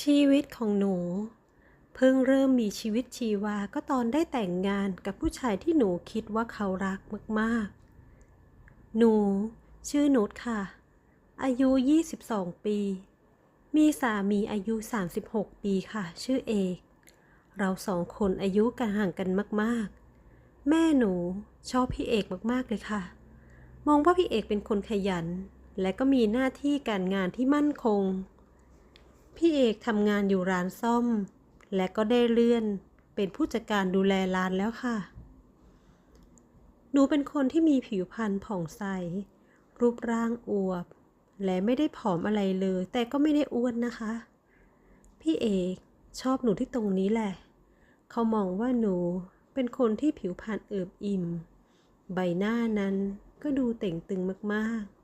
ชีวิตของหนู เพิ่งเริ่มมีชีวิตชีวาก็ตอนได้แต่งงานกับผู้ชายที่หนูคิดว่าเขารักมากๆ หนู ชื่อนุชค่ะ อายุ 22 ปี มีสามีอายุ 36 ปีค่ะ ชื่อเอก เราสองคนอายุกันห่างกันมากๆ แม่หนูชอบพี่เอกมากๆเลยค่ะ มองว่าพี่เอกเป็นคนขยัน และก็มีหน้าที่การงานที่มั่นคง พี่เอกทำงานอยู่ร้านซ่อม และก็ได้เลื่อนเป็นผู้จัดการดูแลร้านแล้วค่ะ หนูเป็นคนที่มีผิวพรรณผ่องใส รูปร่างอวบ และไม่ได้ผอมอะไรเลย แต่ก็ไม่ได้อ้วนนะคะ พี่เอกชอบหนูที่ตรงนี้แหละ เขามองว่าหนูเป็นคนที่ผิวพรรณเอิบอิ่ม ใบหน้านั้นก็ดูเต่งตึงมากๆ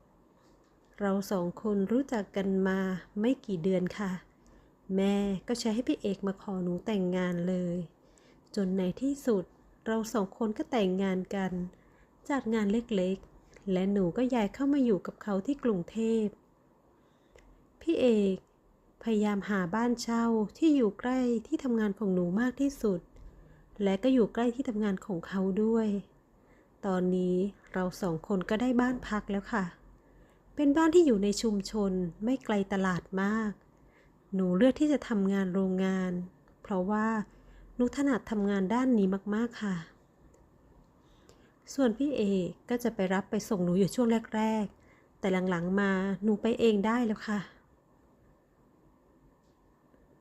เราสองคนรู้จักกันมาไม่กี่เดือนค่ะ แม่ก็ใช้ให้พี่เอกมาขอหนูแต่งงานเลย จนในที่สุดเราสองคนก็แต่งงานกันจัดงานเล็กๆ และหนูก็ย้ายเข้ามาอยู่กับเขาที่กรุงเทพ พี่เอกพยายามหาบ้านเช่าที่อยู่ใกล้ที่ทำงานของหนูมากที่สุด และก็อยู่ใกล้ที่ทำงานของเขาด้วย ตอนนี้เราสองคนก็ได้บ้านพักแล้วค่ะ เป็นบ้านที่อยู่ในชุมชนไม่ไกลตลาดมาก หนูเลือกที่จะทำงานโรงงาน เพราะว่าหนูถนัดทำงานด้านนี้มาก ๆ ค่ะ ส่วนพี่เอกก็จะไปรับไปส่งหนูอยู่ช่วงแรก ๆ แต่หลัง ๆ มาหนูไปเองได้แล้วค่ะ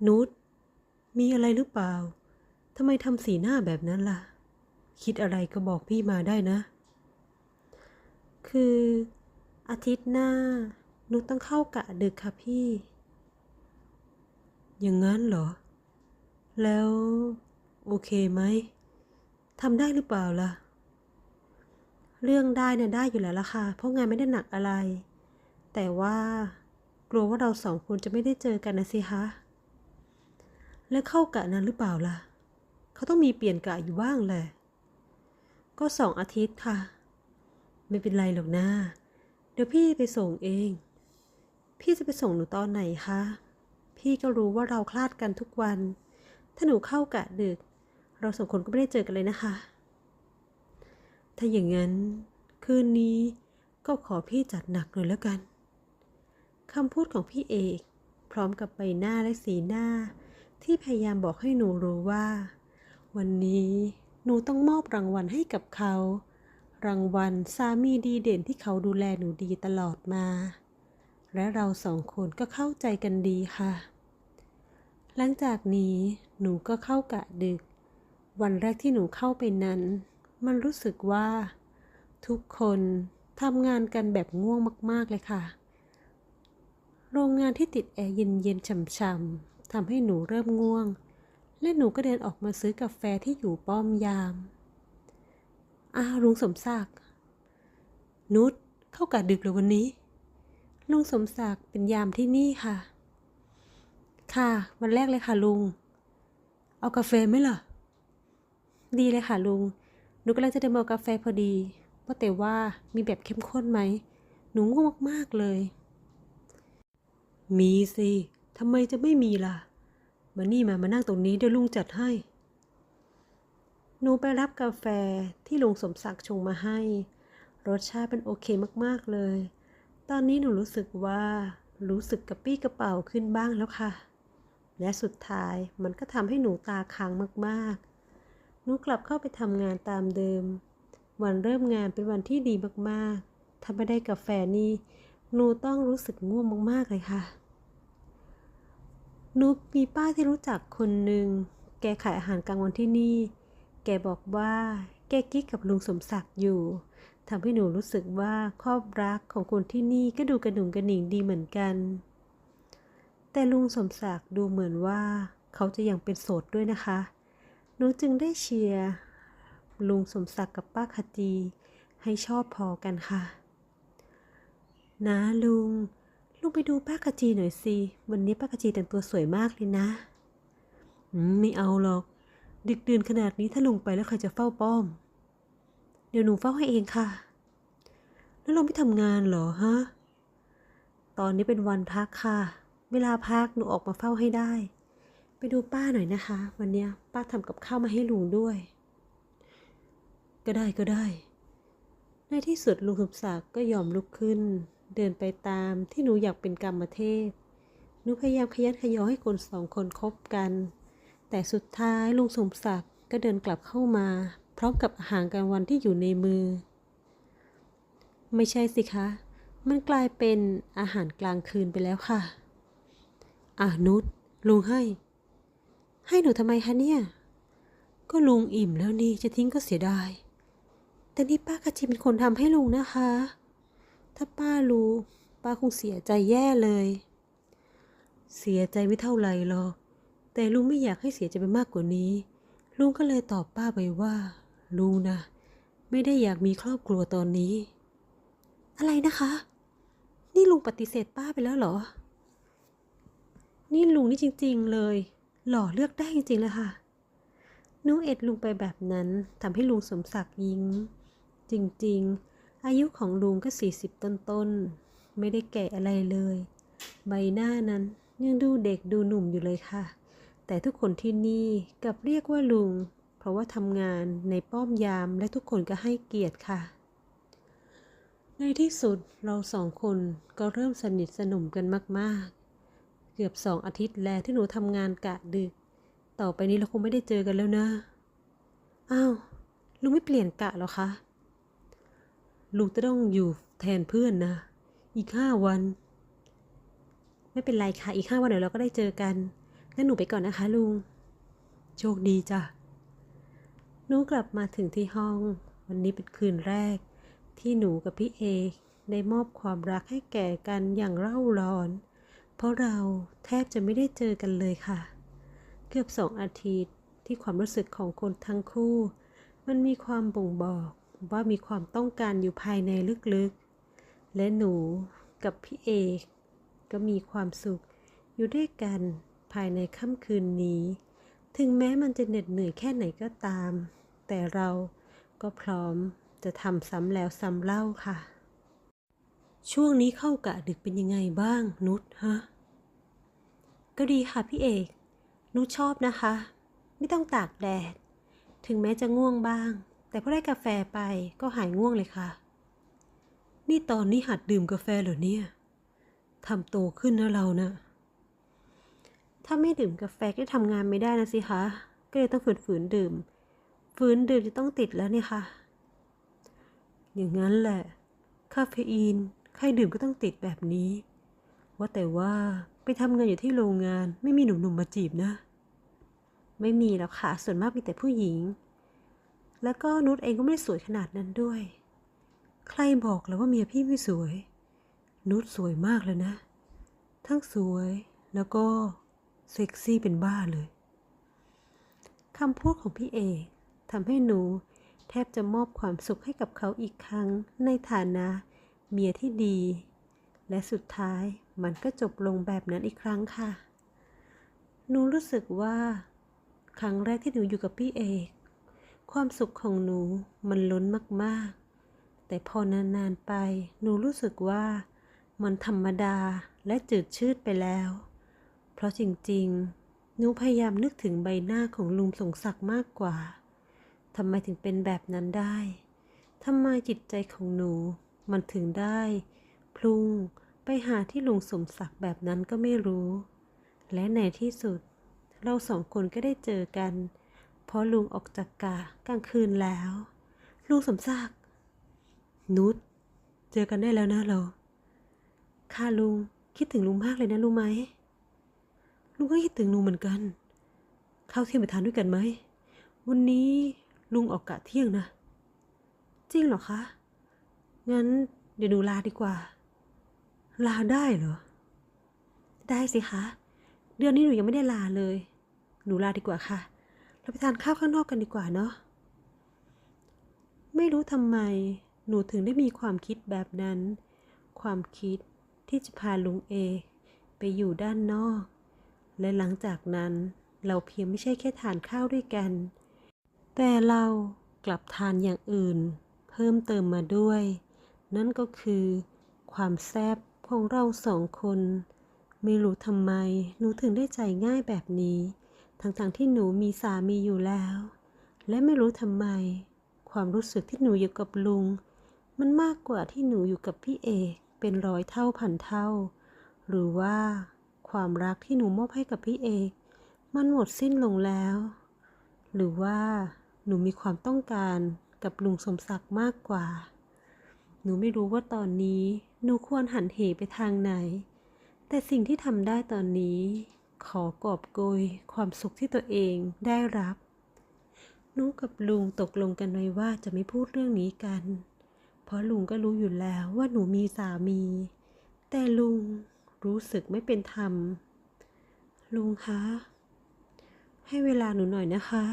นุชมีอะไรหรือเปล่าทำไมทำสีหน้าแบบนั้นล่ะ คิดอะไรก็บอกพี่มาได้นะ คือ อาทิตย์หน้า นุชต้องเข้ากะดึกค่ะพี่ อย่างนั้นเหรอ แล้ว โอเคไหมทำได้หรือเปล่าล่ะ เรื่องได้เนี่ยได้อยู่แล้วล่ะค่ะ เพราะงานไม่ได้หนักอะไร แต่ว่ากลัวว่าเราสองคนจะไม่ได้เจอกันนะสิคะ แล้วเข้ากะนั้นหรือเปล่าล่ะ เขาต้องมีเปลี่ยนกะอยู่บ้างแหละ ก็สองอาทิตย์ค่ะ ไม่เป็นไรหรอกนะ เดี๋ยวพี่ไปส่งเอง พี่จะไปส่งหนูตอนไหนคะ พี่ก็รู้ว่าเราคลาดกันทุกวัน ถ้าหนูเข้ากะดึก เราสองคนก็ไม่ได้เจอกันเลยนะคะ ถ้าอย่างนั้น คืนนี้ก็ขอพี่จัดหนักหน่อยแล้วกันคำพูดของพี่เอก พร้อมกับใบหน้าและสีหน้า ที่พยายามบอกให้หนูรู้ว่า วันนี้หนูต้องมอบรางวัลให้กับเขา รางวัลสามีดีเด่นที่เขาดูแลหนูดีตลอดมา และเราสองคนก็เข้าใจกันดีค่ะ หลังจากนี้หนูก็เข้ากะดึก วันแรกที่หนูเข้าไปนั้น มันรู้สึกว่า ทุกคนทำงานกันแบบง่วงมากๆเลยค่ะ โรงงานที่ติดแอร์เย็นๆฉ่ำๆทำให้หนูเริ่มง่วง และหนูก็เดินออกมาซื้อกาแฟที่อยู่ป้อมยาม อ้าวลุงสมศักดิ์นุชเข้ากะดึกเลยวันนี้ ลุงสมศักดิ์เป็นยามที่นี่ค่ะ ค่ะ วันแรกเลยค่ะลุง เอากาแฟไหมล่ะ ดีเลยค่ะลุงหนูกำลังจะเดินมาเอากาแฟพอดีว่าแต่ว่ามีแบบเข้มข้นไหม หนูง่วงมากๆเลย มีสิทำไมจะไม่มีล่ะ มานี่มามานั่งตรงนี้เดี๋ยวลุงจัดให้ หนูไปรับกาแฟที่ลุงสมศักดิ์ชงมาให้ รสชาติเป็นโอเคมากๆเลย ตอนนี้หนูรู้สึกว่ารู้สึกกระปี้กระเป๋าขึ้นบ้างแล้วค่ะ และสุดท้ายมันก็ทำให้หนูตาค้างมากๆ หนูกลับเข้าไปทำงานตามเดิม วันเริ่มงานเป็นวันที่ดีมากๆ ถ้าไม่ได้กาแฟนี่ หนูต้องรู้สึกง่วงมากๆเลยค่ะ หนูมีป้าที่รู้จักคนหนึ่ง แกขายอาหารกลางวันที่นี่ แกบอกว่าแกกิ๊กกับลุงสมศักดิ์อยู่ทำให้หนูรู้สึกว่าครอบรักของคนที่นี่ก็ดูกระหนุ่งกระหนิ่งดีเหมือนกัน แต่ลุงสมศักดิ์ดูเหมือนว่าเขาจะยังเป็นโสดด้วยนะคะ หนูจึงได้เชียร์ลุงสมศักดิ์กับป้าคจีให้ชอบพอกันค่ะ นะลุง ลุงไปดูป้าคจีหน่อยสิ วันนี้ป้าคจีแต่งตัวสวยมากเลยนะ ไม่เอาหรอก ดึกดื่นขนาดนี้ถ้าลุงไปแล้วใครจะเฝ้าป้อม เดี๋ยวหนูเฝ้าให้เองค่ะ แล้วลุงไม่ทำงานเหรอฮะ ตอนนี้เป็นวันพักค่ะ เวลาพักหนูออกมาเฝ้าให้ได้ ไปดูป้าหน่อยนะคะ วันนี้ป้าทำกับข้าวมาให้ลุงด้วย ก็ได้ก็ได้ ในที่สุดลุงสมศักดิ์ก็ยอมลุกขึ้น เดินไปตามที่หนูอยากเป็นกรรมเทพหนูพยายามขยันขยอให้คนสองคนคบกัน แต่สุดท้ายลุงสมศักดิ์ก็เดินกลับเข้ามา พร้อมกับอาหารกลางวันที่อยู่ในมือ ไม่ใช่สิคะ มันกลายเป็นอาหารกลางคืนไปแล้วค่ะอะนุชลุงให้ ให้หนูทำไมคะเนี่ย ก็ลุงอิ่มแล้วนี่จะทิ้งก็เสียดาย แต่นี่ป้ากะชิเป็นคนทำให้ลุงนะคะ ถ้าป้ารู้ ป้าคงเสียใจแย่เลย เสียใจไม่เท่าไหร่หรอก แต่ลุงไม่อยากให้เสียใจไปมากกว่านี้ ลุงก็เลยตอบป้าไปว่า ลุงนะ ไม่ได้อยากมีครอบครัวตอนนี้ อะไรนะคะ นี่ลุงปฏิเสธป้าไปแล้วเหรอ นี่ลุงนี่จริง ๆเลย หล่อเลือกได้จริงๆเลยค่ะหนูเอ็ดลุงไปแบบนั้นทำให้ลุงสมศักดิ์ยิ้มจริง ๆ อายุของลุงก็สี่สิบต้นๆ ไม่ได้แก่อะไรเลย ใบหน้านั้นยังดูเด็กดูหนุ่มอยู่เลยค่ะ แต่ทุกคนที่นี่กลับเรียกว่าลุง เพราะว่าทำงานในป้อมยามและทุกคนก็ให้เกียรติค่ะ ในที่สุดเราสองคนก็เริ่มสนิทสนมกันมากๆ เกือบสองอาทิตย์แล้วที่หนูทำงานกะดึก ต่อไปนี้เราคงไม่ได้เจอกันแล้วนะ อ้าว ลุงไม่เปลี่ยนกะหรอคะ ลุงจะต้องอยู่แทนเพื่อนนะ อีกห้าวัน ไม่เป็นไรค่ะ อีกห้าวันเดี๋ยวเราก็ได้เจอกัน งั้นหนูไปก่อนนะคะลุง โชคดีจ้ะหนูกลับมาถึงที่ห้อง วันนี้เป็นคืนแรก ที่หนูกับพี่เอกได้มอบความรักให้แก่กันอย่างเร่าร้อน เพราะเราแทบจะไม่ได้เจอกันเลยค่ะ เกือบสองอาทิตย์ที่ความรู้สึกของคนทั้งคู่ มันมีความบ่งบอกว่ามีความต้องการอยู่ภายในลึกๆ และหนูกับพี่เอกก็มีความสุขอยู่ด้วยกัน ภายในค่ำคืนนี้ ถึงแม้มันจะเหน็ดเหนื่อยแค่ไหนก็ตาม แต่เราก็พร้อมจะทำซ้ำแล้วซ้ำเล่าค่ะ ช่วงนี้เข้ากะดึกเป็นยังไงบ้างนุชฮะ ก็ดีค่ะพี่เอก นุชชอบนะคะ ไม่ต้องตากแดด ถึงแม้จะง่วงบ้าง แต่พอได้กาแฟไปก็หายง่วงเลยค่ะ นี่ตอนนี้หัดดื่มกาแฟเหรอเนี่ยทำโตขึ้นนะเรานะ ถ้าไม่ดื่มกาแฟก็ทำงานไม่ได้นะสิคะ ก็เลยต้องฝืนฝืนๆดื่ม ฝืนดื่มจะต้องติดแล้วเนี่ยค่ะ อย่างนั้นแหละ คาเฟอีน ใครดื่มก็ต้องติดแบบนี้ ว่าแต่ว่าไปทำงานอยู่ที่โรงงานไม่มีหนุ่มๆมาจีบนะ ไม่มีแล้วค่ะ ส่วนมากมีแต่ผู้หญิง แล้วก็นุชเองก็ไม่สวยขนาดนั้นด้วย ใครบอกแล้วว่าเมียพี่ไม่สวย นุชสวยมากเลยนะ ทั้งสวยแล้วก็ เซ็กซี่เป็นบ้าเลยคำพูดของพี่เอกทำให้หนูแทบจะมอบความสุขให้กับเขาอีกครั้งในฐานะ เมียที่ดี และสุดท้ายมันก็จบลงแบบนั้นอีกครั้งค่ะ หนูรู้สึกว่า ครั้งแรกที่หนูอยู่กับพี่เอก ความสุขของหนูมันล้นมากๆ แต่พอนานๆไป หนูรู้สึกว่า มันธรรมดาและจืดชืดไปแล้ว ราะจริงๆ หนูพยายามนึกถึงใบหน้าของลุงสงศักดิ์มากกว่า ทำไมถึงเป็นแบบนั้นได้ ทำไมจิตใจของหนู มันถึงได้ พลุงไปหาที่ลุงสมศักดิ์แบบนั้นก็ไม่รู้ และในที่สุด เราสองคนก็ได้เจอกัน เพราะลุงออกจากกะกลางคืนแล้ว ลุงสมศักดิ์ นุช เจอกันได้แล้วนะเรา ค่ะลุง คิดถึงลุงมากเลยนะรู้ไหม ลุงก็คิดถึงลุงเหมือนกันข้าวเที่ยงไปทานด้วยกันไหม วันนี้ลุงออกกะเที่ยงนะ จริงเหรอคะ งั้นเดี๋ยวหนูลาดีกว่า ลาได้เหรอ ได้สิคะ เดือนนี้หนูยังไม่ได้ลาเลย หนูลาดีกว่าค่ะ เราไปทานข้าวข้างนอกกันดีกว่าเนาะ ไม่รู้ทำไมหนูถึงได้มีความคิดแบบนั้น ความคิดที่จะพาลุงเอ ไปอยู่ด้านนอก และหลังจากนั้นเราเพียงไม่ใช่แค่ทานข้าวด้วยกัน แต่เรากลับทานอย่างอื่น เพิ่มเติมมาด้วย นั่นก็คือ ความแซบของเราสองคน ไม่รู้ทำไม หนูถึงได้ใจง่ายแบบนี้ ทั้งๆที่หนูมีสามีอยู่แล้ว และไม่รู้ทำไม ความรู้สึกที่หนูอยู่กับลุง มันมากกว่าที่หนูอยู่กับพี่เอกเป็นร้อยเท่าพันเท่า หรือว่า ความรักที่หนูมอบให้กับพี่เอก มันหมดสิ้นลงแล้ว หรือว่าหนูมีความต้องการกับลุงสมศักดิ์มากกว่า หนูไม่รู้ว่าตอนนี้หนูควรหันเหไปทางไหน แต่สิ่งที่ทำได้ตอนนี้ ขอกอบโกยความสุขที่ตัวเองได้รับ หนูกับลุงตกลงกันไว้ว่าจะไม่พูดเรื่องนี้กัน เพราะลุงก็รู้อยู่แล้วว่าหนูมีสามี แต่ลุง รู้สึกไม่เป็นธรรม ลุงคะ ให้เวลาหนูหน่อยนะคะ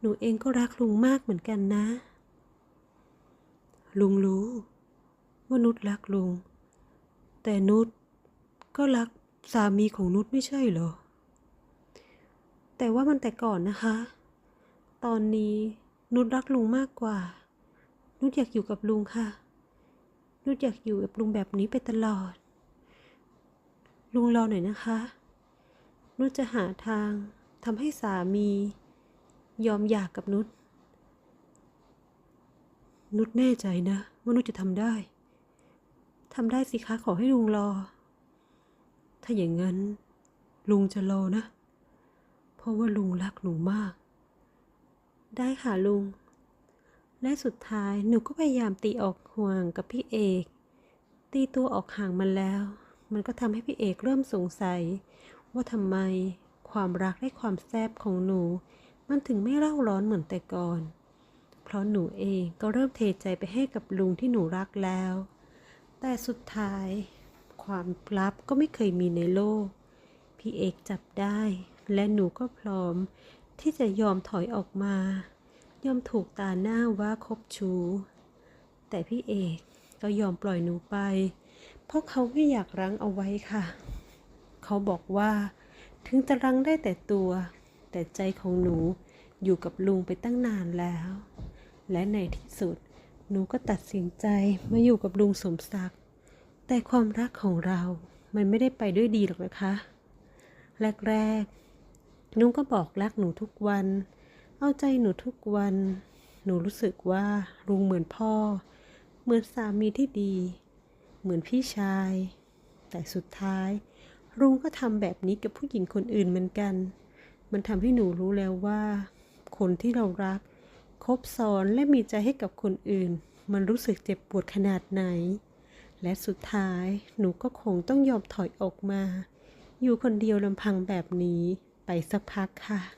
หนูเองก็รักลุงมากเหมือนกันนะ ลุงรู้ว่านุชรักลุง แต่นุชก็รักสามีของนุชไม่ใช่เหรอ แต่ว่ามันแต่ก่อนนะคะ ตอนนี้นุชรักลุงมากกว่า นุชอยากอยู่กับลุงค่ะ นุชอยากอยู่กับลุงแบบนี้ไปตลอด ลุงรอหน่อยนะคะ นุชจะหาทางทำให้สามี ยอมหย่ากกับนุช นุชแน่ใจนะ ว่านุชจะทำได้ ทำได้สิคะขอให้ลุงรอ ถ้าอย่างนั้น ลุงจะรอนะ เพราะว่าลุงรักหนูมาก ได้ค่ะลุง และสุดท้ายหนูก็พยายามตีออกห่วงกับพี่เอก ตีตัวออกห่างมันแล้ว มันก็ทำให้พี่เอกเริ่มสงสัย ว่าทำไมความรักและความแซบของหนู มันถึงไม่เร่าร้อนเหมือนแต่ก่อน เพราะหนูเองก็เริ่มเทใจไปให้กับลุงที่หนูรักแล้ว แต่สุดท้าย ความลับก็ไม่เคยมีในโลก พี่เอกจับได้ และหนูก็พร้อม ที่จะยอมถอยออกมา ยอมถูกตาหน้าว่าคบชู แต่พี่เอกก็ยอมปล่อยหนูไป เพราะเขาไม่อยากรั้งเอาไว้ค่ะ เขาบอกว่า ถึงจะรั้งได้แต่ตัว แต่ใจของหนูอยู่กับลุงไปตั้งนานแล้ว และในที่สุด หนูก็ตัดสินใจมาอยู่กับลุงสมศักดิ์แต่ความรักของเรามันไม่ได้ไปด้วยดีหรอกนะคะ แรกๆนุ้งก็บอกรักหนูทุกวัน เอาใจหนูทุกวัน หนูรู้สึกว่าลุงเหมือนพ่อ เหมือนสามีที่ดี เหมือนพี่ชาย แต่สุดท้ายลุงก็ทำแบบนี้กับผู้หญิงคนอื่นเหมือนกัน มันทำให้หนูรู้แล้วว่า คนที่เรารัก คบซ้อนและมีใจให้กับคนอื่น มันรู้สึกเจ็บปวดขนาดไหน และสุดท้ายหนูก็คงต้องยอมถอยออกมา อยู่คนเดียวลำพังแบบนี้ไปสักพักค่ะ